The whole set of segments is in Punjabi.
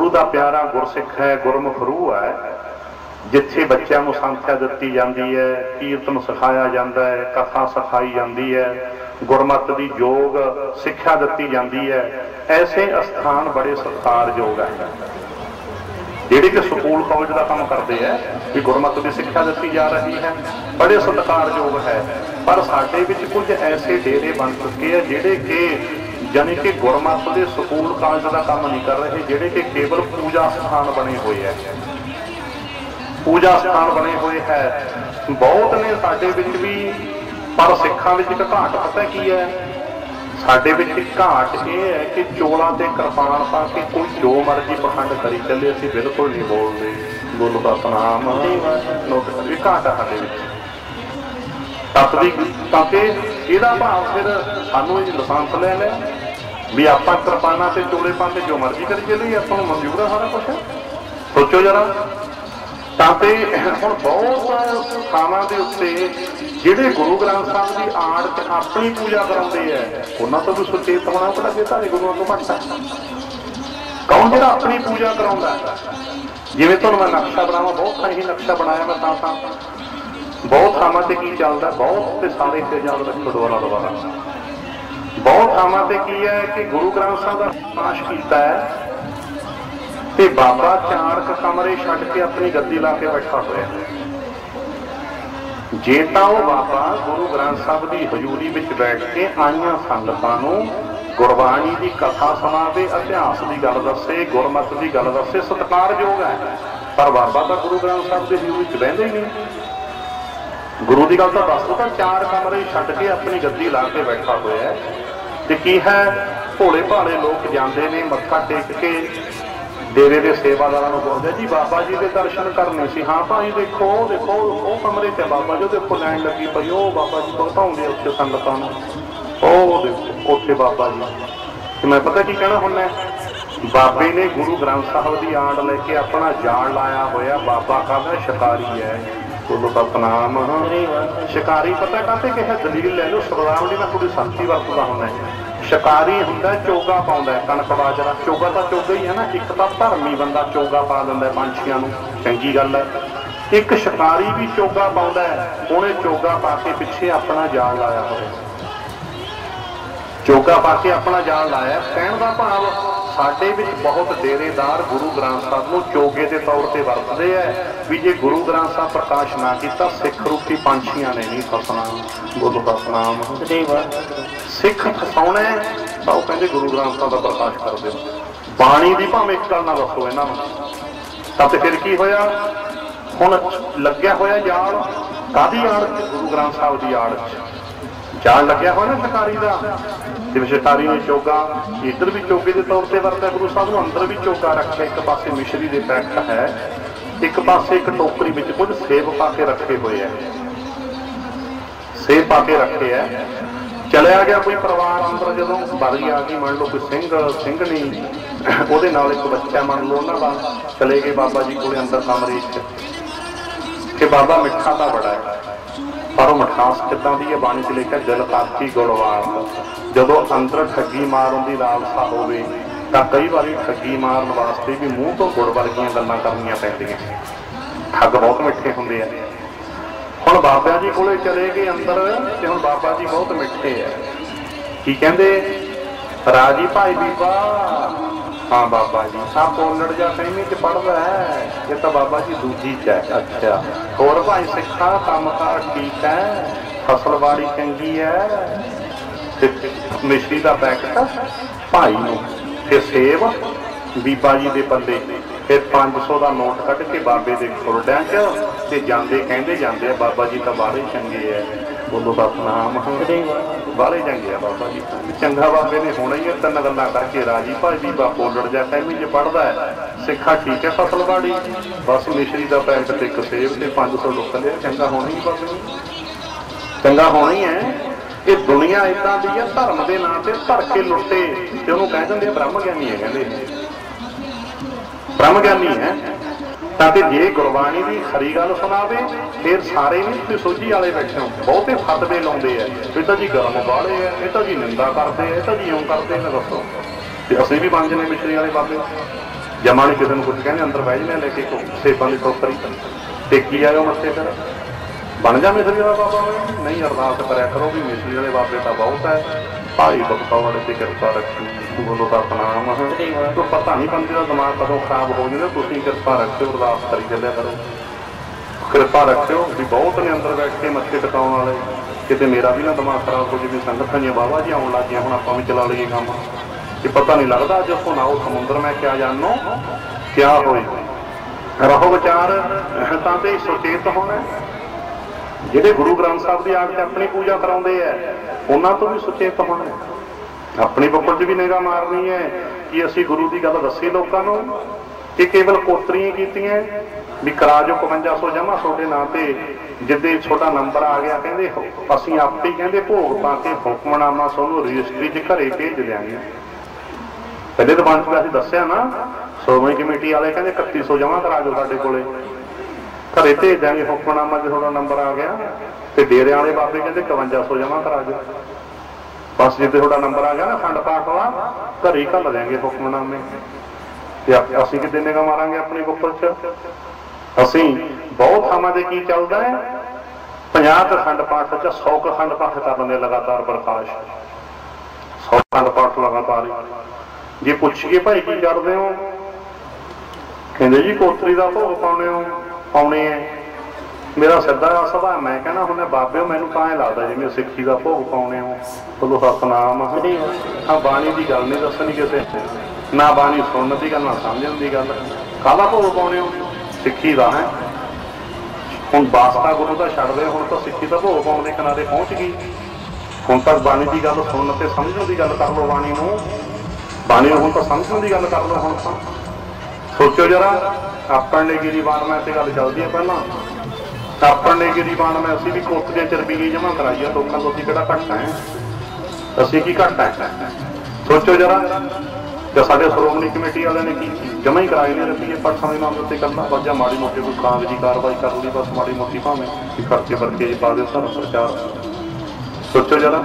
ਗੁਰੂ ਦਾ ਪਿਆਰਾ ਗੁਰਸਿੱਖ ਹੈ, ਗੁਰਮੁਖ ਰੂਹ ਹੈ। ਜਿੱਥੇ ਬੱਚਿਆਂ ਨੂੰ ਸੰਥਿਆ ਦਿੱਤੀ ਜਾਂਦੀ ਹੈ, ਕੀਰਤਨ ਸਿਖਾਇਆ ਜਾਂਦਾ ਹੈ, ਕਥਾ ਸਿਖਾਈ ਜਾਂਦੀ ਹੈ, ਗੁਰਮਤਿ ਦੀ ਯੋਗ ਸਿੱਖਿਆ ਦਿੱਤੀ ਜਾਂਦੀ ਹੈ, ਐਸੇ ਅਸਥਾਨ ਬੜੇ ਸਤਿਕਾਰਯੋਗ ਹੈ। ਜਿਹੜੇ ਕਿ ਸਕੂਲ ਕਾਲਜ ਦਾ ਕੰਮ ਕਰਦੇ ਆ ਵੀ ਗੁਰਮਤ ਦੀ ਸਿੱਖਿਆ ਦਿੱਤੀ ਜਾ ਰਹੀ ਹੈ, ਬੜੇ ਸਤਿਕਾਰਯੋਗ ਹੈ। ਪਰ ਸਾਡੇ ਵਿੱਚ ਕੁਝ ਐਸੇ ਡੇਰੇ ਬਣ ਚੁੱਕੇ ਆ ਜਿਹੜੇ ਕਿ ਜਾਣੀ ਕਿ ਗੁਰਮਤਿ ਦੇ ਸਕੂਲ ਕਾਲਜ ਦਾ ਕੰਮ ਨਹੀਂ ਕਰ ਰਹੇ, ਜਿਹੜੇ ਕਿ ਕੇਵਲ ਪੂਜਾ ਸਥਾਨ ਬਣੇ ਹੋਏ ਆ ਪੂਜਾ ਸਥਾਨ ਬਣੇ ਹੋਏ ਹੈ। ਬਹੁਤ ਨੇ ਸਾਡੇ ਵਿੱਚ ਵੀ, ਪਰ ਸਿੱਖਾਂ ਵਿੱਚ ਇੱਕ ਘਾਟ ਪਤਾ ਕੀ ਹੈ ਸਾਡੇ ਵਿੱਚ ਘਾਟ ਇਹ ਹੈ ਕਿ ਚੋਲਾ ਤੇ ਕਿਰਪਾਨ ਪਾ ਕੇ ਕੋਈ ਜੋ ਮਰਜ਼ੀ ਪਖੰਡ ਕਰੀ ਚੱਲੇ, ਅਸੀਂ ਬਿਲਕੁਲ ਨਹੀਂ ਬੋਲਦੇ। ਗੁਰੂ ਦਾ ਸਨਾਮ ਨੋਟ ਇਹ ਘਾਟ ਹੈ ਸਾਡੇ ਵਿੱਚ। ਤਤ ਦੀ ਤਾਂ ਕਿ ਇਹਦਾ ਭਾਵ ਫਿਰ ਸਾਨੂੰ ਇਹ ਲਾਇਸੈਂਸ ਲੈ ਲੈ ਵੀ ਆਪਾਂ ਕਿਰਪਾਨਾਂ ਤੇ ਚੋਲੇ ਪਾ ਜੋ ਮਰਜ਼ੀ ਕਰੀ ਚੱਲੇ ਆਪਾਂ ਨੂੰ ਮਨਜ਼ੂਰ ਹੈ ਸਾਰਾ ਕੁਝ ਸੋਚੋ ਜਰਾ। ਤਾਂ ਤੇ ਹੁਣ ਬਹੁਤ ਥਾਵਾਂ ਦੇ ਉੱਤੇ ਜਿਹੜੇ ਗੁਰੂ ਗ੍ਰੰਥ ਸਾਹਿਬ ਦੀ ਆੜ ਚ ਆਪਣੀ ਪੂਜਾ ਕਰਾਉਂਦੇ ਆ, ਉਹਨਾਂ ਤੋਂ ਵੀ ਸੁਚੇਤ ਹੋਣਾ ਪੜਾ ਜੇ ਤੁਹਾਡੇ ਗੁਰੂਆਂ ਤੋਂ ਘੱਟ ਹੈ ਕੌਣ ਜਿਹੜਾ ਆਪਣੀ ਪੂਜਾ ਕਰਾਉਂਦਾ? ਜਿਵੇਂ ਤੁਹਾਨੂੰ ਮੈਂ ਨਕਸ਼ਾ ਬਣਾਵਾਂ, ਬਹੁਤ ਥਾਂ ਹੀ ਨਕਸ਼ਾ ਬਣਾਇਆ ਮੈਂ ਤਾਂ ਤਾਂ। ਬਹੁਤ ਥਾਵਾਂ ਤੇ ਕੀ ਚੱਲਦਾ? ਬਹੁਤ ਤੇ ਸਾਰੇ ਤੇ ਯਾਦ ਰੱਖੋ ਦੁਆਰਾ ਦੁਆਰਾ ਬਹੁਤ ਥਾਵਾਂ ਤੇ ਕੀ ਹੈ ਕਿ ਗੁਰੂ ਗ੍ਰੰਥ ਸਾਹਿਬ ਦਾ ਪਾਸ਼ ਕੀਤਾ ਹੈ ਤੇ ਬਾਬਾ ਚਾਣਕ ਕਮਰੇ ਛੱਡ ਕੇ ਆਪਣੀ ਗੱਦੀ ਲਾ ਕੇ ਬੈਠਾ ਹੋਇਆ ਜੇ ਤਾਂ ਉਹ ਬਾਬਾ ਗੁਰੂ ਗ੍ਰੰਥ ਸਾਹਿਬ ਦੀ ਹਜ਼ੂਰੀ ਵਿੱਚ ਬੈਠ ਕੇ ਆਈਆਂ ਸੰਗਤਾਂ ਨੂੰ ਗੁਰਬਾਣੀ ਦੀ ਕਥਾ ਸੁਣਾਵੇ, ਇਤਿਹਾਸ ਦੀ ਗੱਲ ਦੱਸੇ, ਗੁਰਮਤਿ ਦੀ ਗੱਲ ਦੱਸੇ, ਸਤਿਕਾਰਯੋਗ ਹੈ। ਪਰ ਬਾਬਾ ਤਾਂ ਗੁਰੂ ਗ੍ਰੰਥ ਸਾਹਿਬ ਦੇ ਹਜ਼ੂਰੀ ਵਿੱਚ ਬਹਿੰਦੇ ਹੀ ਨਹੀਂ। ਗੁਰੂ ਦੀ ਗੱਲ ਤਾਂ ਦੱਸ ਦੋ, ਤਾਂ ਚਾਰ ਕਮਰੇ ਛੱਡ ਕੇ ਆਪਣੀ ਗੱਦੀ ਲਾ ਕੇ ਬੈਠਾ ਹੋਇਆ ਹੈ। ਤੇ ਕੀ ਹੈ, ਭੋਲੇ ਭਾਲੇ ਲੋਕ ਜਾਂਦੇ ਨੇ, ਮੱਥਾ ਟੇਕ ਕੇ ਡੇਰੇ ਦੇ ਸੇਵਾਦਾਰਾਂ ਨੂੰ ਬੋਲਦੇ ਜੀ ਬਾਬਾ ਜੀ ਦੇ ਦਰਸ਼ਨ ਕਰਨੇ ਸੀ। ਹਾਂ ਭਾਈ, ਦੇਖੋ, ਉਹ ਦੇਖੋ, ਉਹ ਕਮਰੇ ਤੇ ਬਾਬਾ ਜੀ ਉਹਦੇ ਉੱਪਰ ਲਾਈਨ ਲੱਗੀ ਪਈ ਉਹ ਬਾਬਾ ਜੀ ਬਤਾਉਂਦੇ ਉੱਥੇ ਸੰਗਤਾਂ ਨੂੰ। ਉਹ ਦੇਖੋ, ਉੱਥੇ ਬਾਬਾ ਜੀ। ਤੇ ਮੈਂ ਪਤਾ ਕੀ ਕਹਿਣਾ ਹੁੰਦਾ ਬਾਬੇ ਨੇ ਗੁਰੂ ਗ੍ਰੰਥ ਸਾਹਿਬ ਦੀ ਆਂਡ ਲੈ ਕੇ ਆਪਣਾ ਜਾਲ ਲਾਇਆ ਹੋਇਆ, ਬਾਬਾ ਕਾਹਦਾ ਸ਼ਿਕਾਰੀ ਹੈ? ਗੁਰੂ ਦਾ ਨਾਮ ਸ਼ਿਕਾਰੀ ਪਤਾ ਕਾਹਤੇ ਕਿਹਾ? ਦਲੀਲ ਲੈ ਲਓ ਸਰਦਾਰ ਨਾਲ ਥੋੜੀ ਸਖਤੀ ਵਰਤਦਾ ਹੁੰਦਾ ਸ਼ਿਕਾਰੀ ਹੁੰਦਾ ਚੋਗਾ ਪਾਉਂਦਾ ਕਣਕ ਬਾਜਰਾ ਚੋਗਾ ਤਾਂ ਚੋਗਾ ਹੀ ਹੈ ਨਾ ਇੱਕ ਤਾਂ ਧਰਮੀ ਬੰਦਾ ਚੋਗਾ ਪਾ ਦਿੰਦਾ ਪੰਛੀਆਂ ਨੂੰ। ਚੰਗੀ ਗੱਲ ਹੈ। ਇੱਕ ਸ਼ਿਕਾਰੀ ਵੀ ਚੋਗਾ ਪਾਉਂਦਾ ਉਹਨੇ ਚੋਗਾ ਪਾ ਕੇ ਪਿੱਛੇ ਆਪਣਾ ਜਾਲ ਲਾਇਆ ਹੋਇਆ। ਚੋਗਾ ਪਾ ਕੇ ਆਪਣਾ ਜਾਲ ਲਾਇਆ। ਕਹਿਣ ਦਾ ਭਾਵ ਸਾਡੇ ਵਿੱਚ ਬਹੁਤ ਡੇਰੇਦਾਰ ਗੁਰੂ ਗ੍ਰੰਥ ਸਾਹਿਬ ਨੂੰ ਚੋਗੇ ਦੇ ਤੌਰ ਤੇ ਵਰਤਦੇ ਐ ਵੀ ਜੇ ਗੁਰੂ ਗ੍ਰੰਥ ਸਾਹਿਬ ਪ੍ਰਕਾਸ਼ ਨਾ ਕੀਤਾ ਸਿੱਖ ਰੂਪੀ ਪੰਛੀਆਂ ਨੇ ਨਹੀਂ ਫਸਣਾ ਗੁਰੂ ਦਾ ਨਾਮ ਸਿੱਖ ਫਸਾਉਣਾ ਹੈ, ਤਾਂ ਉਹ ਕਹਿੰਦੇ ਗੁਰੂ ਗ੍ਰੰਥ ਸਾਹਿਬ ਦਾ ਪ੍ਰਕਾਸ਼ ਕਰ ਦਿਓ। ਬਾਣੀ ਦੀ ਭਾਵੇਂ ਇੱਕ ਗੱਲ ਨਾ ਦੱਸੋ ਇਹਨਾਂ ਨੂੰ। ਤਾਂ ਤੇ ਫਿਰ ਕੀ ਹੋਇਆ? ਹੁਣ ਲੱਗਿਆ ਹੋਇਆ ਜਾਲ ਕਾਦੀ ਆੜ? ਗੁਰੂ ਗ੍ਰੰਥ ਸਾਹਿਬ ਦੀ ਆੜ ਜਾਲ ਲੱਗਿਆ ਹੋਇਆ ਨਾ ਸ਼ਿਕਾਰੀ ਦਾ? ਜਿਵੇਂ ਨੇ ਚੋਗਾ, ਇੱਧਰ ਵੀ ਚੋਗੇ ਦੇ ਤੌਰ ਤੇ ਵਰਤਿਆ ਗੁਰੂ ਸਾਹਿਬ ਨੂੰ ਅੰਦਰ ਵੀ ਚੋਗਾ ਰੱਖਿਆ, ਇੱਕ ਪਾਸੇ ਮਿਸ਼ਰੀ ਦੇ ਪੈਕਟ ਹੈ, ਇੱਕ ਪਾਸੇ ਇੱਕ ਟੋਕਰੀ ਵਿੱਚ ਕੁਝ ਸੇਬ ਪਾ ਕੇ ਰੱਖੇ ਹੋਏ ਹੈ। ਸੇਬ ਪਾ ਕੇ ਰੱਖੇ ਹੈ। ਚਲਿਆ ਗਿਆ ਕੋਈ ਪਰਿਵਾਰ ਅੰਦਰ, ਜਦੋਂ ਬਾਰੀ ਆ ਗਈ, ਮੰਨ ਲਓ ਕੋਈ ਸਿੰਘ ਸਿੰਘਣੀ ਉਹਦੇ ਨਾਲ ਇੱਕ ਬੱਚਾ ਮੰਨ ਲਓ, ਉਹਨਾਂ ਦਾ ਚਲੇ ਗਏ ਬਾਬਾ ਜੀ ਕੋਲੇ ਅੰਦਰ ਕਮਰੇ 'ਚ ਕਿ ਬਾਬਾ ਮਿੱਠਾ ਤਾਂ ਬੜਾ ਹੈ। ਪਰ ਉਹ ਮਠਾਸ ਕਿੱਦਾਂ ਦੀ ਹੈ ਬਾਣੀ 'ਚ ਲਿਖਿਆ, ਦਿਲ ਕਾਤੀ ਗੁਣਵਾਰ ਜਦੋਂ ਅੰਦਰ ਠੱਗੀ ਮਾਰਨ ਦੀ ਲਾਲਸਾ ਹੋਵੇ, ਤਾਂ ਕਈ ਵਾਰੀ ਠੱਗੀ ਮਾਰਨ ਵਾਸਤੇ ਵੀ ਮੂੰਹ ਤੋਂ ਗੁੜ ਵਰਗੀਆਂ ਗੱਲਾਂ ਕਰਨੀਆਂ ਪੈਂਦੀਆਂ। ਠੱਗ ਬਹੁਤ ਮਿੱਠੇ ਹੁੰਦੇ ਆ। ਹੁਣ ਬਾਬਾ ਜੀ ਕੋਲੇ ਚਲੇ ਗਏ ਅੰਦਰ, ਤੇ ਹੁਣ ਬਾਬਾ ਜੀ ਬਹੁਤ ਮਿੱਠੇ ਆ। ਕੀ ਕਹਿੰਦੇ? ਰਾਜੀ ਭਾਈ ਬੀਬਾ ਹਾਂ ਬਾਬਾ ਜੀ, ਸਭ ਬੋਲੜ ਜਾਂ ਕਹਿੰਦੇ ਚ ਪੜਦਾ ਹੈ। ਇਹ ਤਾਂ ਬਾਬਾ ਜੀ ਦੂਜੀ ਚ ਹੈ। ਅੱਛਾ। ਹੋਰ ਭਾਈ ਸਿੱਖਾ ਕੰਮਕਾਰ ਠੀਕ ਹੈ? ਫਸਲਵਾੜੀ ਚੰਗੀ ਹੈ? ਤੇ ਮਿਸ਼ਰੀ ਦਾ ਪੈਕਟ ਭਾਈ ਨੂੰ ਤੇ ਸੇਬ, ਬੀਬਾ ਜੀ ਦੇ ਬੰਦੇ। ਫਿਰ 500 ਦਾ ਨੋਟ ਕੱਢ ਕੇ ਬਾਬੇ ਦੇ ਖੁਰਡਿਆਂ 'ਚ ਤੇ ਜਾਂਦੇ, ਕਹਿੰਦੇ ਜਾਂਦੇ ਆ, ਬਾਬਾ ਜੀ ਤਾਂ ਬਾਹਲੇ ਚੰਗੇ ਐ ਬੋਲੋ ਦਾ ਨਾਮ ਚੰਗੇ ਆ ਬਾਬਾ ਜੀ। ਚੰਗਾ ਬਾਬੇ ਨੇ ਹੋਣਾ ਹੀ ਤਿੰਨ ਗੱਲਾਂ ਕਰਕੇ ਰਾਜੀ। ਭਾਈ ਵੀ ਬਾ ਬੋਲੜ ਜਾ ਜੇ ਪੜਦਾ ਹੈ, ਸਿੱਖਾ ਠੀਕ ਹੈ ਫਸਲਵਾੜੀ। ਬਸ ਮਿਸ਼ਰੀ ਦਾ ਪੈਕਟ ਤੇ ਇੱਕ ਸੇਬ ਤੇ 500 ਲੁੱਕ ਲਿਆ, ਚੰਗਾ ਹੋਣਾ ਹੀ ਬਾਬੇ ਚੰਗਾ ਹੋਣਾ ਹੀ ਹੈ। ਇਹ ਦੁਨੀਆ ਇਦਾਂ ਦੀ ਹੈ ਧਰਮ ਦੇ ਨਾਂ ਤੇ ਧਰ ਕੇ ਲੁੱਟੇ। ਤੇ ਉਹਨੂੰ ਕਹਿ ਦਿੰਦੇ ਬ੍ਰਹਮ ਗਿਆਨੀ ਹੈ, ਕਹਿੰਦੇ। ਬ੍ਰਹਮ ਗਿਆਨੀ ਹੈ। ਤਾਂ ਕਿ ਜੇ ਗੁਰਬਾਣੀ ਦੀ ਖਰੀ ਗੱਲ ਸੁਣਾਵੇ, ਫਿਰ ਸਾਰੇ ਨਹੀਂ ਤੁਸੀਂ ਸੋਝੀ ਵਾਲੇ ਬੈਠੇ ਹੋ ਬਹੁਤੇ ਫਤਵੇ ਲਾਉਂਦੇ ਆ। ਇਹ ਤਾਂ ਜੀ ਗਰਮ ਵਾਲੇ ਆ, ਇਹ ਤਾਂ ਜੀ ਨਿੰਦਾ ਕਰਦੇ ਆ, ਇਹ ਤਾਂ ਜੀ ਇਉਂ ਕਰਦੇ ਨੇ, ਦੱਸੋ। ਤੇ ਅਸੀਂ ਵੀ ਬਣ ਜਨੇ ਮਿਸ਼ਰੀ ਵਾਲੇ ਬਾਬੇ। ਜਮਾ ਨਹੀਂ ਕਿਸੇ ਨੂੰ ਕੁਝ ਕਹਿੰਦੇ, ਅੰਦਰ ਬਹਿ ਜਨੇ ਲੈ ਕੇ ਕੋ ਸੇਬਾਂ ਦੀ ਟੋਕਰੀ ਟੇਕੀ ਆਇਓ ਮੱਥੇ ਫਿਰ ਬਣ ਜਾ ਮਿਸਰੀ ਵਾਲਾ ਬਾਬਾ ਓਏ। ਨਹੀਂ ਅਰਦਾਸ ਕਰਿਆ ਕਰੋ ਵੀ ਮਿਸਰੀ ਵਾਲੇ ਬਾਬੇ ਤਾਂ ਬਹੁਤ ਹੈ ਭਾਈ ਬਖਤੌੜ ਤੇ ਕਿਰਪਾ ਰੱਖੀ। ਤੂੰ ਬੋਲੋ ਤਾਂ ਨਾਮ ਤੋ ਪਤਾ ਨਹੀਂ ਬੰਦੇ ਦਾ ਦਿਮਾਗ ਕਦੋਂ ਖਰਾਬ ਹੋ ਜਾਂਦਾ ਤੁਸੀਂ ਕਿਰਪਾ ਰੱਖਿਓ, ਅਰਦਾਸ ਕਰੀ ਚੱਲਿਆ ਕਰੋ। ਕਿਰਪਾ ਰੱਖਿਓ, ਵੀ ਬਹੁਤ ਨੇ ਅੰਦਰ ਬੈਠ ਕੇ ਮੱਥੇ ਟਿਕਾਉਣ ਵਾਲੇ। ਕਿਤੇ ਮੇਰਾ ਵੀ ਨਾ ਦਿਮਾਗ ਖਰਾਬ ਹੋ ਜਾਵੇ, ਸੰਗਤਾਂ ਦੀਆਂ ਬਾਬਾ ਜੀ ਆਉਣ ਲੱਗੀਆਂ, ਹੁਣ ਆਪਾਂ ਵੀ ਚਲਾ ਲਈਏ ਕੰਮ। ਕਿ ਪਤਾ ਨਹੀਂ ਲੱਗਦਾ ਅੱਜ ਉਹ ਸਮੁੰਦਰ ਮੈਂ ਕਿਆ ਜਾਣੋ, ਕਿਆ ਹੋਏ। ਰਹੋ ਵਿਚਾਰ, ਤਾਂ ਤੇ ਸੁਚੇਤ ਹੋਣਾ। ਜਿਹੜੇ ਗੁਰੂ ਗ੍ਰੰਥ ਸਾਹਿਬ ਦੀ ਆਗ ਤੇ ਆਪਣੀ ਪੂਜਾ ਕਰਾਉਂਦੇ ਐ ਉਹਨਾਂ ਤੋਂ ਵੀ ਸੁਚੇਤ ਹੋਣਾ। ਆਪਣੀ ਬੁੱਕਲ 'ਚ ਵੀ ਨਿਗਾਹ ਮਾਰਨੀ ਹੈ ਕਿ ਅਸੀਂ ਗੁਰੂ ਦੀ ਗੱਲ ਦੱਸੀ ਲੋਕਾਂ ਨੂੰ ਕਿ ਕੇਵਲ ਕੋਤਰੀਆਂ ਕੀਤੀਆਂ ਵੀ ਕਰਾ 5500 ਜਮਾ ਤੁਹਾਡੇ ਨਾਂ ਤੇ, ਜਿੱਦੇ ਛੋਟਾ ਨੰਬਰ ਆ ਗਿਆ, ਕਹਿੰਦੇ ਅਸੀਂ ਆਪੇ ਕਹਿੰਦੇ ਭੋਗ ਪਾ ਕੇ ਹੁਕਮਨਾਮਾ ਤੁਹਾਨੂੰ ਰਜਿਸਟਰੀ 'ਚ ਘਰੇ ਭੇਜ ਦਿਆਂਗੇ। ਪਹਿਲੇ ਤਾਂ ਬੰਦ ਅਸੀਂ ਦੱਸਿਆ ਨਾ ਸ਼੍ਰੋਮਣੀ ਕਮੇਟੀ ਵਾਲੇ ਕਹਿੰਦੇ 3100 ਜਮਾ ਕਰਾਜੋ ਸਾਡੇ ਕੋਲੇ। ਘਰੇ ਭੇਜ ਦਿਆਂਗੇ ਹੁਕਮਨਾਮਾ ਚ ਤੁਹਾਡਾ ਨੰਬਰ ਆ ਗਿਆ, ਤੇ ਡੇਰੇ ਵਾਲੇ ਬਾਬੇ ਕਹਿੰਦੇ 5500 ਜਮਾ ਕਰਾਜੋ ਬਸ ਜੇ ਤੁਹਾਡਾ ਨੰਬਰ ਆ ਗਿਆ ਨਾ, ਖੰਡ ਪਾਠ ਵਾਲਾ, ਘਰੇ ਘੱਲ ਦਿਆਂਗੇ ਹੁਕਮਨਾਮੇ। ਤੇ ਅਸੀਂ ਕਿਤੇ ਨਿਗਾਹ ਮਾਰਾਂਗੇ ਆਪਣੀ ਬੁੱਕਲ 'ਚ? ਅਸੀਂ ਬਹੁਤ ਥਾਵਾਂ ਤੇ ਕੀ ਚੱਲਦਾ ਹੈ? 50 ਖੰਡ ਪਾਠ 'ਚ 100 ਕੁ ਖੰਡ ਪਾਠ ਕਰ ਲੈਂਦੇ ਲਗਾਤਾਰ ਪ੍ਰਕਾਸ਼ 100 ਖੰਡ ਪਾਠ ਲਗਾਤਾਰ ਹੀ। ਜੇ ਪੁੱਛੀਏ ਭਾਈ ਕੀ ਕਰਦੇ ਹੋ? ਕਹਿੰਦੇ ਜੀ, ਕੋਤਰੀ ਦਾ ਭੋਗ ਪਾਉਣੇ ਹੋ, ਪਾਉਣੇ ਐ ਮੇਰਾ ਸਿੱਧਾ ਸੁਭਾਅ ਮੈਂ ਕਹਿੰਦਾ ਹੁੰਨੇ ਬਾਬਿਓ ਮੈਨੂੰ ਤਾਂ ਐ ਲੱਗਦਾ ਜਿਵੇਂ ਸਿੱਖੀ ਦਾ ਭੋਗ ਪਾਉਣੇ ਹੋ ਬੋਲੋ ਸਤਨਾਮ ਹਾਂ ਬਾਣੀ ਦੀ ਗੱਲ ਨਹੀਂ ਦੱਸਣੀ ਕਿਸੇ ਨੇ। ਬਾਣੀ ਸੁਣਨ ਦੀ ਗੱਲ ਨਾ ਸਮਝਣ ਦੀ ਗੱਲ। ਕਾਹਦਾ ਭੋਗ ਪਾਉਣੇ ਹੋ? ਸਿੱਖੀ ਦਾ ਹੈ। ਹੁਣ ਬਾਸਤਾ ਗੁਰੂ ਦਾ ਛੱਡਦੇ ਹੁਣ ਤਾਂ ਸਿੱਖੀ ਦਾ ਭੋਗ ਪਾਉਣ ਦੇ ਕਿਨਾਰੇ ਪਹੁੰਚ ਗਈ। ਹੁਣ ਤੱਕ ਬਾਣੀ ਦੀ ਗੱਲ ਸੁਣਨ ਤੇ ਸਮਝਣ ਦੀ ਗੱਲ ਕਰ ਲਓ ਬਾਣੀ ਨੂੰ। ਬਾਣੀ ਨੂੰ ਹੁਣ ਤਾਂ ਸਮਝਣ ਦੀ ਗੱਲ ਕਰ ਲਓ ਹੁਣ ਤਾਂ। ਸੋਚੋ ਜਰਾ ਆਪਾਂ ਨੇ ਗਿਰੀ ਬਾਣ ਤੇ ਗੱਲ ਚੱਲਦੀ ਹੈ ਪਹਿਲਾਂ। ਆਪਾਂ ਨੇ ਗਿਰੀ ਬਾਣ ਮੈਂ ਅਸੀਂ ਵੀ ਕੋਤਰੀਆਂ ਚ ਰੁਪਈਏ ਜਮ੍ਹਾਂ ਕਰਾਈ ਲੋਕਾਂ ਤੋਂ ਅਸੀਂ ਕਿਹੜਾ ਘੱਟ ਹੈ? ਅਸੀਂ ਕੀ ਘੱਟ ਹੈ? ਸੋਚੋ ਜਰਾ, ਜੇ ਸਾਡੇ ਸ਼੍ਰੋਮਣੀ ਕਮੇਟੀ ਵਾਲਿਆਂ ਨੇ ਕੀ ਜਮ੍ਹਾਂ ਹੀ ਕਰਾਏ ਨੇ, ਰੁਪਈਏ ਪਰ ਸਮੇਂ ਨਾਲ ਉੱਤੇ ਕਰਨਾ ਜਾਂ ਮਾੜੀ ਮੋਟੀ ਕੋਈ ਕਾਗਜ਼ੀ ਕਾਰਵਾਈ ਕਰ ਲਈ, ਬਸ ਮਾੜੀ ਮੋਟੀ ਭਾਵੇਂ ਕਿ ਖਰਚੇ ਵਰਕੇ ਜੀ ਪਾ ਦਿਓ ਸਾਰਾ ਸਰਕਾਰ ਸੋਚੋ ਜਰਾ,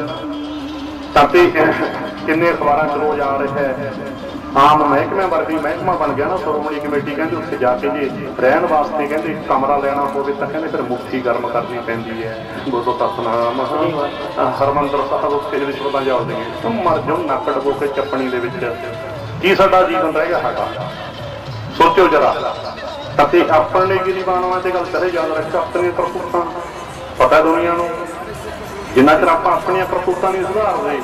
ਤਾਂ ਤੇ ਕਿੰਨੇ ਅਖਬਾਰਾਂ 'ਚ ਰੋਜ਼ ਆ ਰਿਹਾ ਹੈ ਆਮ ਮਹਿਕਮਿਆਂ ਵਰਗੀ ਮਹਿਕਮਾ ਬਣ ਗਿਆ ਨਾ, ਸ਼੍ਰੋਮਣੀ ਕਮੇਟੀ ਕਹਿੰਦੇ ਉੱਥੇ ਜਾ ਕੇ ਜੇ ਰਹਿਣ ਵਾਸਤੇ ਕਹਿੰਦੇ ਕਮਰਾ ਲੈਣਾ ਹੋਵੇ ਤਾਂ ਕਹਿੰਦੇ ਫਿਰ ਮੁੱਠੀ ਗਰਮ ਕਰਨੀ ਪੈਂਦੀ ਹੈ। ਬੋਲੋ ਸਤਨਾਮ ਹਰਮੰਦਰ ਸਾਹਿਬ ਉੱਤੇ ਰਿਸ਼ਵਤਾਂ ਜਾਉਂਦੇ ਤੂੰ ਮਰ ਜਾਓ ਨੱਕ ਡਬੋ ਕੇ ਚੱਪਣੀ ਦੇ ਵਿੱਚ। ਕੀ ਸਾਡਾ ਜੀਵਨ ਰਹਿ ਗਿਆ ਸਾਡਾ? ਸੋਚੋ ਜਰਾ। ਅਤੇ ਆਪਣੇ ਗਿਰੀਬਾਨਾਂ ਤੇ ਗੱਲ ਕਰੇ, ਯਾਦ ਰੱਖੋ ਆਪਣੀਆਂ ਕਰਤੂਤਾਂ ਪਤਾ ਦੁਨੀਆ ਨੂੰ, ਜਿੰਨਾ ਚਿਰ ਆਪਾਂ ਆਪਣੀਆਂ ਕਰਤੂਤਾਂ ਨਹੀਂ ਸੁਧਾਰਦੇ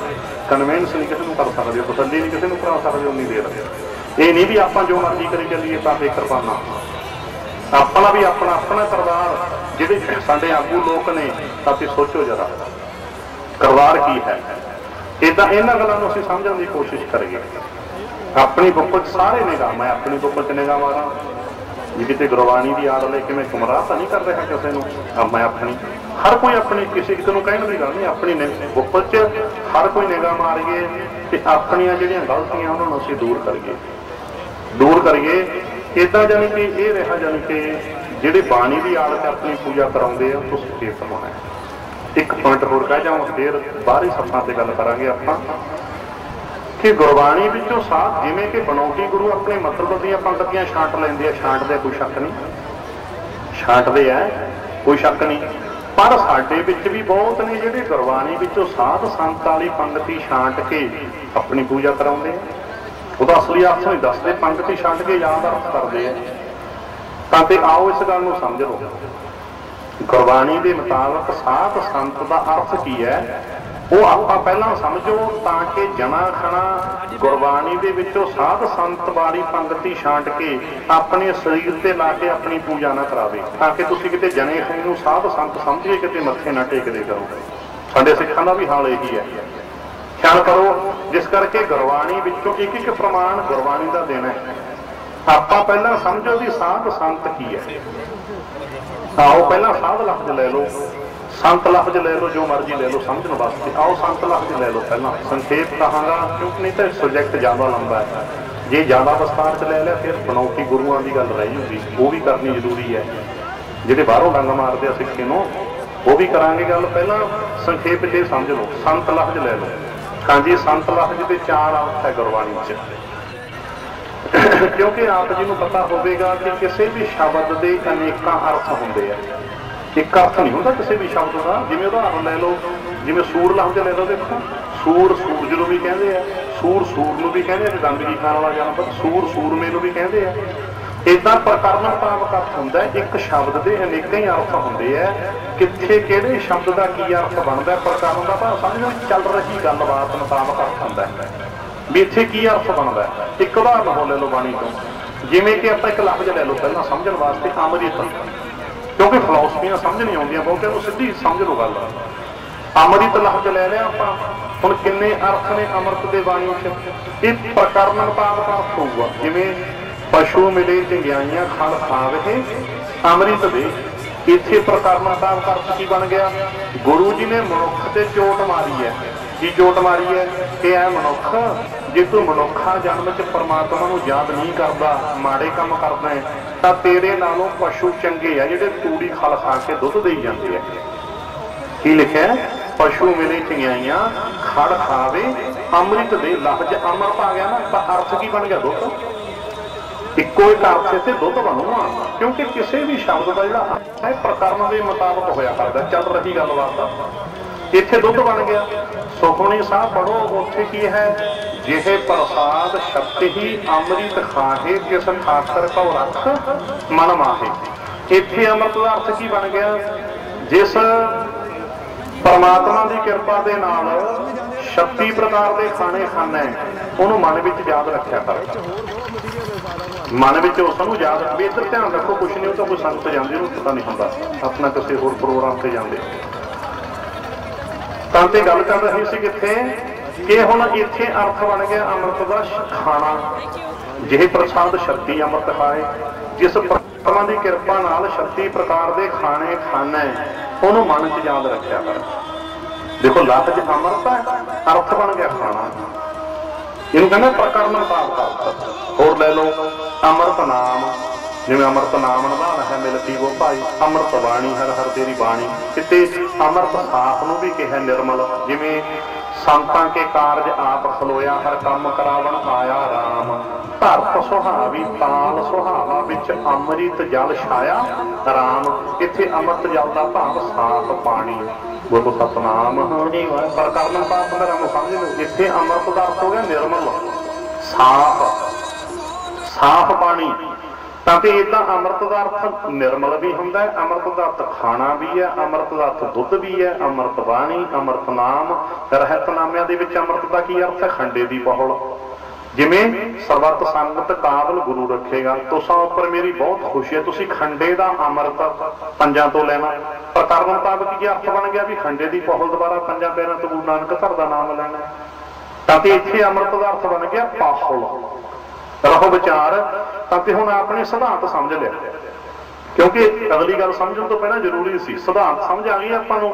ਕਨਵੈਂਸ ਨਹੀਂ ਕਿਸੇ ਨੂੰ ਕਰ ਸਕਦੇ ਹੋ, ਤਸੱਲੀ ਨਹੀਂ ਕਿਸੇ ਨੂੰ ਕਰਾ ਸਕਦੇ ਉਨੀ ਦੇਰ ਇਹ ਨਹੀਂ ਵੀ ਆਪਾਂ ਜੋ ਮਰਜ਼ੀ ਕਰੀ ਚੱਲੀਏ, ਤਾਂ ਤੇ ਕਿਰਪਾਨਾ ਆਪਣਾ ਵੀ ਆਪਣਾ ਆਪਣਾ ਕਰਦਾਰ ਜਿਹੜੇ ਸਾਡੇ ਆਗੂ ਲੋਕ ਨੇ, ਤਾਂ ਤੁਸੀਂ ਸੋਚੋ ਜਰਾ ਕਰਦਾਰ ਕੀ ਹੈ? ਇਦਾਂ ਇਹਨਾਂ ਗੱਲਾਂ ਨੂੰ ਅਸੀਂ ਸਮਝਣ ਦੀ ਕੋਸ਼ਿਸ਼ ਕਰੀਏ। ਆਪਣੀ ਬੁੱਕਲ 'ਚ ਸਾਰੇ ਨਿਗਾਹ, ਮੈਂ ਆਪਣੀ ਬੁੱਕਲ 'ਚ ਨਿਗਾਹ ਮਾਰਾਂ। ਜੇ ਕਿਤੇ ਗੁਰਬਾਣੀ ਦੀ ਆੜ ਲੈ ਕੇ ਮੈਂ ਗੁੰਮਰਾਹ ਤਾਂ ਨਹੀਂ ਕਰ ਰਿਹਾ ਕਿਸੇ ਨੂੰ ਮੈਂ ਆਪਣੀ। ਹਰ ਕੋਈ ਆਪਣੇ ਕਿਸੇ ਕਿਸੇ ਨੂੰ ਕਹਿਣ ਦੀ ਗੱਲ ਨਹੀਂ, ਆਪਣੀ ਬੁੱਕਲ 'ਚ ਹਰ ਕੋਈ ਨਿਗਾਹ ਮਾਰੀਏ ਤੇ ਆਪਣੀਆਂ ਜਿਹੜੀਆਂ ਗਲਤੀਆਂ ਉਹਨਾਂ ਨੂੰ ਅਸੀਂ ਦੂਰ ਕਰੀਏ। ਦੂਰ ਕਰੀਏ ਇਦਾਂ ਜਾਨੀ ਕਿ ਇਹ ਰਿਹਾ ਜਾਨੀ ਕਿ ਜਿਹੜੇ ਬਾਣੀ ਦੀ ਆੜ ਤੇ ਆਪਣੀ ਪੂਜਾ ਕਰਾਉਂਦੇ ਆ, ਉਹ ਸੁਚੇਤ ਹੋਣਾ ਹੈ। ਇੱਕ ਪੁਆਇੰਟ ਹੋਰ ਕਹਿ ਜਾਵਾਂ, ਫੇਰ ਬਾਹਰੀ ਸੱਤਾਂ ਤੇ ਗੱਲ ਕਰਾਂਗੇ ਆਪਾਂ ਕਿ ਗੁਰਬਾਣੀ ਵਿੱਚੋਂ ਸਾਥ ਜਿਵੇਂ ਕਿ ਬਣਾਉਟੀ ਗੁਰੂ ਆਪਣੇ ਮਤਲਬ ਦੀਆਂ ਪੰਕਤੀਆਂ ਛਾਂਟ ਲੈਂਦੇ ਆ, ਛਾਂਟਦੇ ਕੋਈ ਸ਼ੱਕ ਨਹੀਂ। ਛਾਂਟਦੇ ਆ, ਕੋਈ ਸ਼ੱਕ ਨਹੀਂ। ਪਰ ਸਾਡੇ ਵਿੱਚ ਵੀ ਬਹੁਤ ਨੇ ਜਿਹੜੇ ਗੁਰਬਾਣੀ ਵਿੱਚੋਂ ਸਾਧ ਸੰਤ ਵਾਲੀ ਪੰਗਤੀ ਛਾਂਟ ਕੇ ਆਪਣੀ ਪੂਜਾ ਕਰਾਉਂਦੇ ਆ। ਉਹਦਾ ਅਸਲੀ ਅਰਥ ਨਹੀਂ ਦੱਸਦੇ, ਪੰਗਤੀ ਛਾਂਟ ਕੇ ਯਾਦ ਅਰਥ ਕਰਦੇ ਆ। ਤਾਂ ਤੇ ਆਓ ਇਸ ਗੱਲ ਨੂੰ ਸਮਝ। ਲਓ ਗੁਰਬਾਣੀ ਦੇ ਮੁਤਾਬਕ ਸਾਧ ਸੰਤ ਦਾ ਅਰਥ ਕੀ ਹੈ? ਉਹ ਆਪਾਂ ਪਹਿਲਾਂ ਸਮਝੋ ਤਾਂ ਕਿ ਜਨਾ ਖਣਾ ਗੁਰਬਾਣੀ ਦੇ ਵਿੱਚੋਂ ਸਾਧ ਸੰਤ ਵਾਲੀ ਪੰਗਤੀ ਛਾਂਟ ਕੇ ਆਪਣੇ ਸਰੀਰ ਤੇ ਲਾ ਕੇ ਆਪਣੀ ਪੂਜਾ ਨਾ ਕਰਾਵੇ, ਤਾਂ ਕਿ ਤੁਸੀਂ ਕਿਤੇ ਜਣੇ ਖਣੇ ਨੂੰ ਸਾਧ ਸੰਤ ਸਮਝੀਏ ਕਿਤੇ ਮੱਥੇ ਨਾ ਟੇਕਦੇ ਕਰੋ। ਸਾਡੇ ਸਿੱਖਾਂ ਦਾ ਵੀ ਹਾਲ ਇਹੀ ਹੈ। ਖਿਆਲ ਕਰੋ, ਜਿਸ ਕਰਕੇ ਗੁਰਬਾਣੀ ਵਿੱਚੋਂ ਇੱਕ ਇੱਕ ਪ੍ਰਮਾਣ ਗੁਰਬਾਣੀ ਦਾ ਦੇਣਾ ਹੈ। ਆਪਾਂ ਪਹਿਲਾਂ ਸਮਝੋ ਵੀ ਸਾਧ ਸੰਤ ਕੀ ਹੈ। ਆਓ, ਪਹਿਲਾਂ ਸਾਧ ਲਫ਼ਜ਼ ਲੈ ਲਓ। ਸੰਤ ਲਫ਼ਜ਼ ਲੈ ਲਓ, ਜੋ ਮਰਜ਼ੀ ਲੈ ਲਓ, ਸਮਝਣ ਵਾਸਤੇ। ਆਓ ਸੰਤ ਲਫ਼ਜ਼ ਲੈ ਲਓ ਪਹਿਲਾਂ। ਸੰਖੇਪ ਕਹਾਂਗਾ, ਕਿਉਂਕਿ ਨਹੀਂ ਤਾਂ ਸਬਜੈਕਟ ਜ਼ਿਆਦਾ ਲੰਬਾ ਹੈ। ਜੇ ਜ਼ਿਆਦਾ ਵਿਸਤਾਰ ਚ ਲੈ ਲਿਆ, ਫਿਰ ਬਣਾਉਟੀ ਗੁਰੂਆਂ ਦੀ ਗੱਲ ਰਹਿ ਜੂਗੀ ਉਹ ਵੀ ਕਰਨੀ ਜ਼ਰੂਰੀ ਹੈ। ਜਿਹੜੇ ਬਾਹਰੋਂ ਡੰਗ ਮਾਰਦੇ ਆ ਸਿੱਖੇ ਨੂੰ, ਉਹ ਵੀ ਕਰਾਂਗੇ ਗੱਲ। ਪਹਿਲਾਂ ਸੰਖੇਪ ਜੇ ਸਮਝ ਲਓ, ਸੰਤ ਲਫ਼ਜ਼ ਲੈ ਲਓ। ਹਾਂਜੀ ਸੰਤ ਲਫ਼ਜ਼ ਦੇ ਚਾਰ ਅਰਥ ਹੈ ਗੁਰਬਾਣੀ 'ਚ। ਕਿਉਂਕਿ ਆਪ ਜੀ ਨੂੰ ਪਤਾ ਹੋਵੇਗਾ ਕਿ ਕਿਸੇ ਵੀ ਸ਼ਬਦ ਦੇ ਅਨੇਕਾਂ ਅਰਥ ਹੁੰਦੇ ਆ। ਇੱਕ ਅਰਥ ਨਹੀਂ ਹੁੰਦਾ ਕਿਸੇ ਵੀ ਸ਼ਬਦ ਦਾ, ਜਿਵੇਂ ਉਦਾਹਰਨ ਲੈ ਲਓ, ਜਿਵੇਂ ਸੂਰ ਲਫ਼ਜ਼ ਲੈ ਲਓ ਦੇਖੋ। ਸੂਰ ਸੂਰਜ ਨੂੰ ਵੀ ਕਹਿੰਦੇ ਆ, ਸੂਰ ਸੂਰ ਨੂੰ ਵੀ ਕਹਿੰਦੇ ਆ ਦੰਦਗੀ ਖਾਣ ਵਾਲਾ ਜਾਨਵਰ ਸੂਰ ਸੂਰਮੇ ਨੂੰ ਵੀ ਕਹਿੰਦੇ ਆ। ਇਦਾਂ ਪ੍ਰਕਰਨ ਭਾਵਕ ਅਰਥ ਹੁੰਦਾ ਇੱਕ ਸ਼ਬਦ ਦੇ ਅਨੇਕਾਂ ਹੀ ਅਰਥ ਹੁੰਦੇ ਆ। ਕਿੱਥੇ ਕਿਹੜੇ ਸ਼ਬਦ ਦਾ ਕੀ ਅਰਥ ਬਣਦਾ ਪ੍ਰਕਰਨ ਦਾ ਭਾਵ ਸਮਝਣਾ ਚੱਲ ਰਹੀ ਗੱਲਬਾਤ ਮੁਤਾਬਕ ਅਰਥ ਹੁੰਦਾ ਹੈ। ਵੀ ਇੱਥੇ ਕੀ ਅਰਥ ਬਣਦਾ ਇੱਕ ਉਦਾਹਰਨ ਹੋ ਲੈ ਲਓ ਬਾਣੀ ਤੋਂ। ਜਿਵੇਂ ਕਿ ਆਪਾਂ ਇੱਕ ਲਫ਼ਜ਼ ਲੈ ਲਓ, ਪਹਿਲਾਂ ਸਮਝਣ ਵਾਸਤੇ ਅਮਰਿਤ। ਕਿਉਂਕਿ ਫਿਲਾਸਫੀਆਂ ਸਮਝ ਨਹੀਂ ਆਉਂਦੀਆਂ ਬਹੁਤੇ, ਉਹ ਸਿੱਧੀ ਸਮਝ ਲਓ ਗੱਲ। ਅਮਰਿਤ ਲਫ਼ਜ਼ ਲੈ ਲਿਆ ਆਪਾਂ। ਹੁਣ ਕਿੰਨੇ ਅਰਥ ਨੇ ਅੰਮ੍ਰਿਤ ਦੇ ਬਾਣੀ 'ਚ? ਇਹ ਪ੍ਰਕਰਨ ਮੁਤਾਬਕ ਅਰਥ ਹੋਊਗਾ। ਜਿਵੇਂ ਪਸ਼ੂ ਮਿਲੇ ਚੰਗਿਆਈਆਂ ਖਲ ਖਾਵੇ ਅੰਮ੍ਰਿਤ ਦੇ। ਇੱਥੇ ਪ੍ਰਕਰਨ ਦਾ ਅਰਥ ਕੀ ਬਣ ਗਿਆ? ਗੁਰੂ ਜੀ ਨੇ ਮਨੁੱਖ ਤੇ ਚੋਟ ਮਾਰੀ ਹੈ। ਕੀ ਚੋਟ ਮਾਰੀ ਹੈ ਕਿ ਐ ਮਨੁੱਖ, ਜੇ ਤੂੰ ਮਨੁੱਖਾ ਜਨਮ 'ਚ ਪਰਮਾਤਮਾ ਨੂੰ ਯਾਦ ਨਹੀਂ ਕਰਦਾ, ਮਾੜੇ ਕੰਮ ਕਰਦਾ ਹੈ, ਤਾਂ ਤੇਰੇ ਨਾਲੋਂ ਪਸ਼ੂ ਚੰਗੇ ਆ, ਜਿਹੜੇ ਤੂੜੀ ਖਲ ਖਾ ਕੇ ਦੁੱਧ ਦੇਈ ਜਾਂਦੇ ਆ। ਕੀ ਲਿਖਿਆ ਪਸ਼ੂ ਮਿਲੇ ਚੰਗਿਆਈਆਂ ਖੜ ਖਾਵੇ, ਅੰਮ੍ਰਿਤ ਦੇ ਲਫ਼ਜ਼ ਅੰਮ੍ਰਿਤ ਆ ਗਿਆ ਨਾ, ਤਾਂ ਅਰਥ ਕੀ ਬਣ ਗਿਆ ਦੁੱਧ? ਇੱਕੋ ਇੱਕ ਅਰਥ ਇੱਥੇ ਦੁੱਧ ਬਣੂਗਾ ਕਿਉਂਕਿ ਕਿਸੇ ਵੀ ਸ਼ਬਦ ਦਾ ਜਿਹੜਾ ਅਰਥ ਹੈ ਪ੍ਰਕਰਨ ਦੇ ਮੁਤਾਬਕ ਹੋਇਆ ਕਰਦਾ, ਚੱਲ ਰਹੀ ਗੱਲਬਾਤ ਇੱਥੇ ਦੁੱਧ ਬਣ ਗਿਆ। ਸੁਖਮਣੀ ਸਾਹਿਬ ਪੜੋ ਉੱਥੇ ਕੀ ਹੈ? ਜਿਹੇ ਪ੍ਰਸਾਦ ਸ਼ਕਤੀ ਹੀ ਅੰਮ੍ਰਿਤ ਖਾਹੇ, ਜਿਸ ਖਾਤਰ ਕਉ ਰੱਖ ਮਨ ਮਾਹੇ। ਇੱਥੇ ਅੰਮ੍ਰਿਤ ਦਾ ਅਰਥ ਕੀ ਬਣ ਗਿਆ? ਜਿਸ ਪਰਮਾਤਮਾ ਦੀ ਕਿਰਪਾ ਦੇ ਨਾਲ 36 ਪ੍ਰਕਾਰ ਦੇ ਖਾਣੇ ਖਾਣਾ ਉਹਨੂੰ ਮਨ ਵਿੱਚ ਯਾਦ ਰੱਖਿਆ ਕਰ। ਮਨ ਵਿੱਚ ਉਸ ਨੂੰ ਯਾਦ ਵੀ ਇੱਧਰ ਧਿਆਨ ਰੱਖੋ, ਕੁਛ ਨਹੀਂ, ਉਹ ਤਾਂ ਕੋਈ ਸੰਗਤ ਜਾਂਦੇ, ਉਹਨੂੰ ਪਤਾ ਨਹੀਂ ਹੁੰਦਾ। ਆਪਣਾ ਕਿਸੇ ਹੋਰ ਪ੍ਰੋਗਰਾਮ ਤੇ ਜਾਂਦੇ। ਤਾਂ ਤੇ ਗੱਲ ਕਰ ਰਹੀ ਸੀ ਕਿੱਥੇ? ਕਿ ਹੁਣ ਇੱਥੇ ਅਰਥ ਬਣ ਗਿਆ ਅੰਮ੍ਰਿਤ ਦਾ ਖਾਣਾ। ਜਿਹੇ ਪ੍ਰਸਾਦ ਸ਼ਕਤੀ ਅੰਮ੍ਰਿਤ ਖਾਏ, ਜਿਸ ਪਰਮਾਤਮਾ ਦੀ ਕਿਰਪਾ ਨਾਲ 36 ਪ੍ਰਕਾਰ ਦੇ ਖਾਣੇ ਖਾਣਾ, ਉਹਨੂੰ ਮਨ 'ਚ ਯਾਦ ਰੱਖਿਆ ਕਰ। ਦੇਖੋ ਲਫ਼ਜ਼ ਅੰਮ੍ਰਿਤ ਹੈ, ਅਰਥ ਬਣ ਗਿਆ ਖਾਣਾ। ਇਹਨੂੰ ਕਹਿੰਦੇ ਪ੍ਰਕਰਮ ਭਾਵ ਅਰਥ। ਹੋਰ ਲੈ ਲਓ, ਅੰਮ੍ਰਿਤ ਨਾਮ। ਜਿਵੇਂ ਅੰਮ੍ਰਿਤ ਨਾਮ ਨਿਭਾਉਣਾ ਹੈ ਮਿਲਦੀ ਉਹ ਭਾਈ, ਅੰਮ੍ਰਿਤ ਬਾਣੀ, ਹਰ ਹਰ ਤੇਰੀ ਬਾਣੀ। ਕਿਤੇ ਅੰਮ੍ਰਿਤ ਸਾਖ ਨੂੰ ਵੀ ਕਿਹਾ ਨਿਰਮਲ, ਜਿਵੇਂ ਸੰਤਾਂ ਕੇ ਕਾਰਜ ਆਪ ਖਲੋਇਆ, ਹਰ ਕੰਮ ਕਰਾਵਣ ਆਇਆ RAM ਧਰਤ ਸੁਹਾਵੀ, ਤਾਲ ਸੁਹਾਵਾ ਵਿੱਚ ਅੰਮ੍ਰਿਤ ਜਲ ਛਾਇਆ RAM ਇੱਥੇ ਅੰਮ੍ਰਿਤ ਜਲ ਦਾ ਭਾਵ ਸਾਫ਼ ਪਾਣੀ। ਗੁਰੂ ਸਤਨਾਮ। ਪਰ ਕਰਨਾ ਪਾਪ ਦਾ ਰੰਗ ਸਮਝ ਲਓ ਇੱਥੇ ਅੰਮ੍ਰਿਤ ਦਾ ਅਰਥ ਹੋ ਗਿਆ ਨਿਰਮਲ। ਸਾਫ਼। ਸਾਫ਼ ਪਾਣੀ। ਤਾਂ ਤੇ ਇਦਾਂ ਅੰਮ੍ਰਿਤ ਦਾ ਅਰਥ ਨਿਰਮਲ ਵੀ ਹੁੰਦਾ ਹੈ, ਅੰਮ੍ਰਿਤ ਦਾ ਅਰਥ ਖਾਣਾ ਵੀ ਹੈ, ਅੰਮ੍ਰਿਤ ਦਾ ਅਰਥ ਦੁੱਧ ਵੀ ਹੈ, ਅੰਮ੍ਰਿਤ ਬਾਣੀ, ਅੰਮ੍ਰਿਤ ਨਾਮ, ਰਹਿਤ ਦੇ ਵਿੱਚ ਅੰਮ੍ਰਿਤ ਦਾ ਕੀ ਅਰਥ ਹੈ? ਖੰਡੇ ਦੀ ਪਹੁਲ। ਜਿਵੇਂ ਸਰਬੱਤ ਸੰਗਤ ਕਾਬਲ ਗੁਰੂ ਰੱਖੇਗਾ, ਤੁਸਾਂ ਉੱਪਰ ਮੇਰੀ ਬਹੁਤ ਖੁਸ਼ੀ ਹੈ, ਤੁਸੀਂ ਖੰਡੇ ਦਾ ਅੰਮ੍ਰਿਤ ਪੰਜਾਂ ਤੋਂ ਲੈਣਾ। ਪਰ ਕਰਨ ਮੁਤਾਬਕ ਕੀ ਅਰਥ ਬਣ ਗਿਆ ਵੀ ਖੰਡੇ ਦੀ ਪਹੁਲ ਦੁਬਾਰਾ ਪੰਜਾਂ ਪੈਰਾਂ ਤੋਂ ਗੁਰੂ ਨਾਨਕ ਧਰ ਦਾ ਨਾਮ ਲੈਣਾ। ਤਾਂ ਤੇ ਇੱਥੇ ਅੰਮ੍ਰਿਤ ਦਾ ਅਰਥ ਬਣ ਗਿਆ ਪਾਹੁਲ। ਰਹੋ ਵਿਚਾਰ, ਤਾਂ ਤੇ ਹੁਣ ਆਪਣੇ ਸਿਧਾਂਤ ਸਮਝ ਲਿਆ। ਕਿਉਂਕਿ ਅਗਲੀ ਗੱਲ ਸਮਝਣ ਤੋਂ ਪਹਿਲਾਂ ਜ਼ਰੂਰੀ ਸੀ, ਸਿਧਾਂਤ ਸਮਝ ਆ ਗਈ ਆਪਾਂ ਨੂੰ।